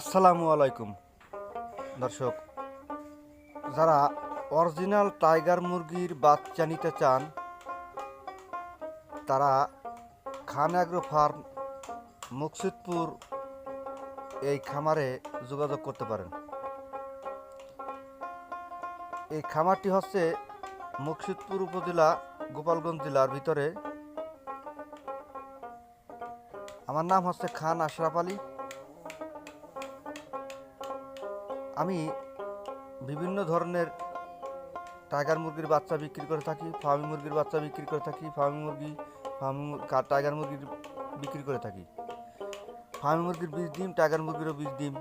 আসসালামু আলাইকুম। দর্শক, যারা অরিজিনাল টাইগার মুরগির বাচ্চা নিতে চান, তারা খান অ্যাগ্রো ফার্ম, মুকসিদপুর এই খামারে যোগাযোগ করতে পারেন। এই খামারটি হচ্ছে মুকসিদপুর উপজেলা, গোপালগঞ্জ জেলার ভিতরে। আমার নাম হচ্ছে খান আশরাফ আলী। আমি বিভিন্ন ধরনের টাইগার মুরগির বাচ্চা বিক্রি করে থাকি ফার্মি মুরগির বাচ্চা বিক্রি করে থাকি ফার্মি মুরগি ফার্মি টাইগার মুরগির বিক্রি করে থাকি। ফার্মি মুরগির বীজ ডিম টাইগার মুরগিরও বীজ ডিম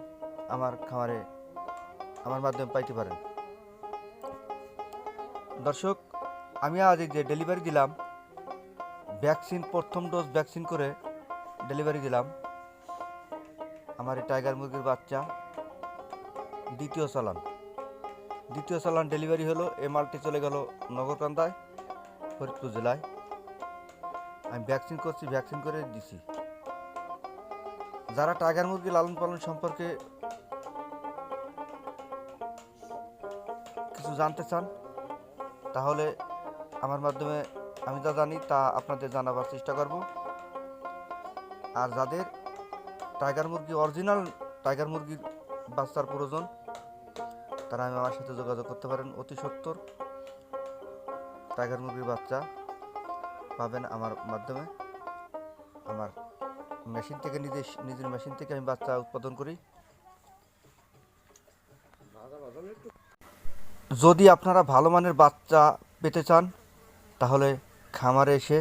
আমার খামারে, আমার মাধ্যমে পাইতে পারেন। দর্শক, আমি আজ এই যে ডেলিভারি দিলাম ভ্যাকসিন প্রথম ডোজ ভ্যাকসিন করে ডেলিভারি দিলাম। আমার এই টাইগার মুরগির বাচ্চা দ্বিতীয় চালান। দ্বিতীয় চালান ডেলিভারি হলো এ মালটি চলে গেল নগরকান্দায়, ফরিদপুর জেলায়। আমি ভ্যাকসিন করছি, ভ্যাকসিন করে দিছি। যারা টাইগার মুরগি লালন পালন সম্পর্কে কিছু জানতে চান, তাহলে আমার মাধ্যমে আমি যা জানি তা আপনাদের জানাবার চেষ্টা করব। আর যাদের টাইগার মুরগি, অরিজিনাল টাইগার মুরগির বাচ্চার প্রয়োজন তারা আমি আমার সাথে যোগাযোগ করতে পারেন, অতি সত্তর। টাইগার মুরগির বাচ্চা পাবেন আমার মাধ্যমে। আমার মেশিন থেকে নিজে নিজের মেশিন থেকে আমি বাচ্চা উৎপাদন করি। যদি আপনারা ভালো মানের বাচ্চা পেতে চান, তাহলে খামারে এসে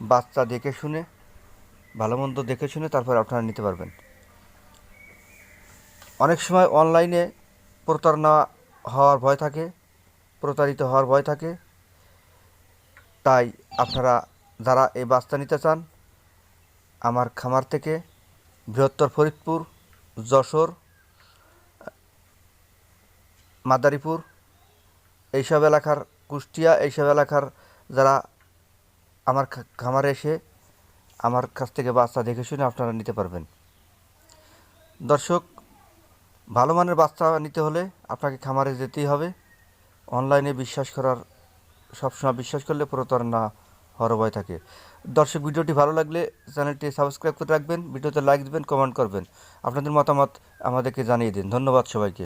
বাচ্চা দেখে শুনে, ভালো মন্দ দেখে শুনে তারপর আপনারা নিতে পারবেন। অনেক সময় অনলাইনে প্রতারণা হওয়ার ভয় থাকে, প্রতারিত হওয়ার ভয় থাকে। তাই আপনারা যারা এই বাচ্চা নিতে চান, আমার খামার থেকে বৃহত্তর ফরিদপুর, যশোর, মাদারীপুর, এইসব এলাকার, কুষ্টিয়া এইসব এলাকার যারা আমার খামারে এসে আমার কাছ থেকে বাচ্চা দেখে শুনে আপনারা নিতে পারবেন। দর্শক ভালো মানের বাচ্চা নিতে হলে আপনাকে খামারে যেতেই হবে। অনলাইনে বিশ্বাস করার, সবসময় বিশ্বাস করলে প্রতারণা হওয়ার ভয় থাকে। দর্শক, ভিডিওটি ভালো লাগলে চ্যানেলটি সাবস্ক্রাইব করে রাখবেন, ভিডিওতে লাইক দেবেন কমেন্ট করবেন। আপনাদের মতামত আমাদেরকে জানিয়ে দিন। ধন্যবাদ সবাইকে।